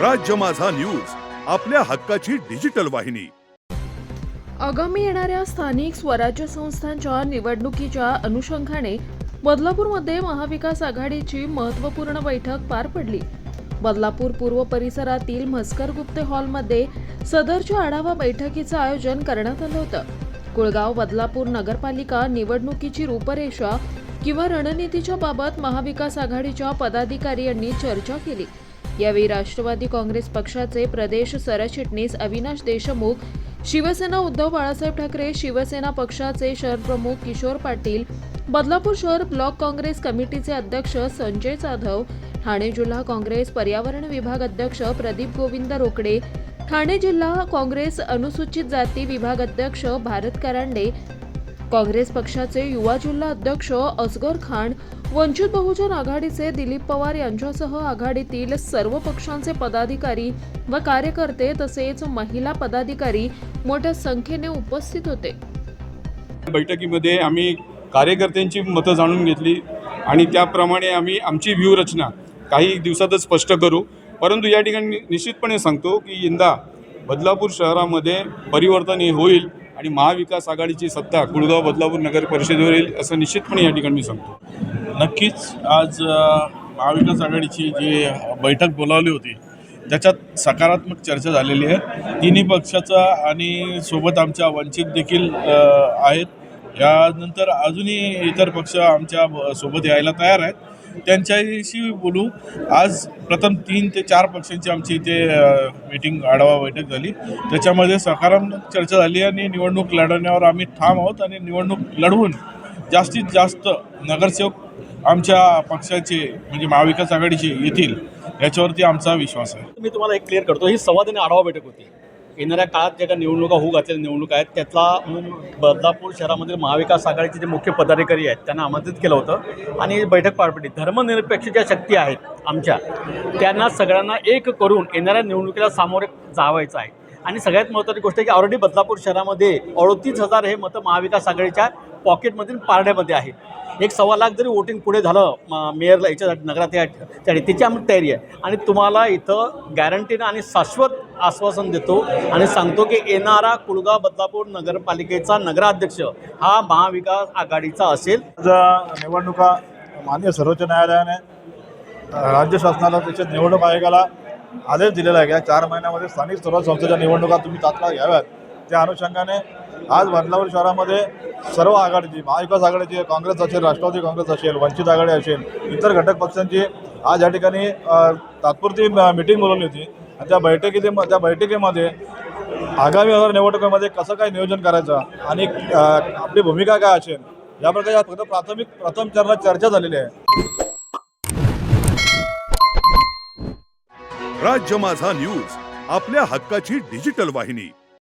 राज्य माझा न्यूज आपल्या हक्काची डिजिटल वाहिनी. आगामी येणाऱ्या स्थानिक स्वराज्य संस्थांच्या निवडणुकीच्या अनुषंगाने बदलापूरमध्ये महाविकास आघाडीची महत्त्वपूर्ण बैठक पार पडली. बदलापूर पूर्व परिसरातील म्हस्कर गुप्ते हॉलमध्ये सदरच्या आढावा बैठकीचं आयोजन करण्यात आलं होतं. कुळगाव बदलापूर नगरपालिका निवडणुकीची रूपरेषा किंवा रणनीतीच्या बाबत महाविकास आघाडीच्या पदाधिकारी यांनी चर्चा केली. यावेळी राष्ट्रवादी काँग्रेस पक्षाचे प्रदेश सरचिटणीस अविनाश देशमुख शिवसेना उद्धव बाळासाहेब ठाकरे शिवसेना पक्षाचे शहर प्रमुख किशोर पाटील बदलापूर शहर ब्लॉक काँग्रेस कमिटीचे अध्यक्ष संजय जाधव ठाणे जिल्हा काँग्रेस पर्यावरण विभाग अध्यक्ष प्रदीप गोविंद रोकडे ठाणे जिल्हा काँग्रेस अनुसूचित जाती विभाग अध्यक्ष भारत करांडे काँग्रेस पक्षाचे युवा जिल्हा अध्यक्ष असगर खान वंचित बहुजन आघाडीचे दिलीप पवार यांच्यासह आघाडीतील सर्व पक्षांचे पदाधिकारी व कार्यकर्ते तसेच महिला पदाधिकारी मोठ्या संख्येने उपस्थित होते. बैठकीमध्ये आम्ही कार्यकर्त्यांची मतं जाणून घेतली आणि त्याप्रमाणे आम्ही आमची व्यूहरचना काही दिवसातच स्पष्ट करू. परंतु या ठिकाणी नि- निश्चितपणे सांगतो की यंदा बदलापूर शहरामध्ये परिवर्तन हे होईल. आणि महाविकास आघाडीची सत्ता कुळगाव बदलापूर नगर परिषदेवर येईल असं निश्चितपणे या ठिकाणी मी सांगतो. नक्कीच आज महाविकास आघाडीची जी बैठक बोलावली होती त्याच्यात सकारात्मक चर्चा झालेली आहे. तिन्ही पक्षाचा आणि सोबत आमच्या वंचित देखील आहेत. यानंतर अजूनही इतर पक्ष आमच्यासोबत यायला तयार आहेत. त्यांच्याशी बोलू. आज प्रथम तीन ते चार पक्षांची आमची इथे मीटिंग आढावा बैठक झाली. त्याच्यामध्ये सकारात्मक चर्चा झाली आणि निवडणूक लढवण्यावर आम्ही ठाम आहोत आणि निवडणूक लढवून जास्तीत जास्त नगरसेवक आमच्या पक्षाचे म्हणजे महाविकास आघाडीचे येतील याच्यावरती आमचा विश्वास आहे. मी तुम्हाला एक क्लिअर करतो ही संवादाने आढावा बैठक होती. येणाऱ्या काळात ज्या काही निवडणुका होऊ घातलेल्या निवडणुका आहेत त्यातला बदलापूर शहरामधील महाविकास आघाडीचे जे मुख्य पदाधिकारी आहेत त्यांना आमंत्रित केलं होतं. आणि बैठक पार पडली. धर्मनिरपेक्ष ज्या शक्ती आहेत आमच्या त्यांना सगळ्यांना एक करून येणाऱ्या निवडणुकीला सामोरे जावायचं आहे. आणि सगळ्यात महत्त्वाची गोष्ट आहे की ऑलरेडी बदलापूर शहरामध्ये अडतीस हजार हे मतं महाविकास आघाडीच्या पॉकेटमधील पारड्यामध्ये आहे. एक सव्वा लाख जरी वोटिंग पुढे झालं मेयरला याच्यासाठी नगरात यासाठी त्याची आम्ही तयारी आहे. आणि तुम्हाला इथं गॅरंटीनं आणि शाश्वत आश्वासन देतो आणि सांगतो की येणारा कुळगाव बदलापूर नगरपालिकेचा नगराध्यक्ष हा महाविकास आघाडीचा असेल. निवडणुका मान्य सर्वोच्च न्यायालयाने राज्य शासनाला त्याच्या निवडणूक आयोगाला आदेश दिलेला आहे. की चार महिन्यामध्ये स्थानिक स्वराज संस्थेच्या निवडणुका तुम्ही तात्काळ घ्याव्यात. त्या अनुषंगाने आज बदलापूर शहरामध्ये सर्व आघाडीची महाविकास आघाडीची काँग्रेस असेल राष्ट्रवादी काँग्रेस असेल वंचित आघाडी असेल इतर घटक पक्षांची आज या ठिकाणी तात्पुरती मिटिंग बोलवली होती. त्या बैठकीचे त्या बैठकीमध्ये आगामी हजार निवडणुकीमध्ये कसं काय नियोजन करायचं आणि आपली भूमिका काय असेल या प्रकारे फक्त प्राथमिक प्रथम चरणात चर्चा झालेली आहे. राज्य माझा न्यूज आपल्या हक्काची डिजिटल वाहिनी.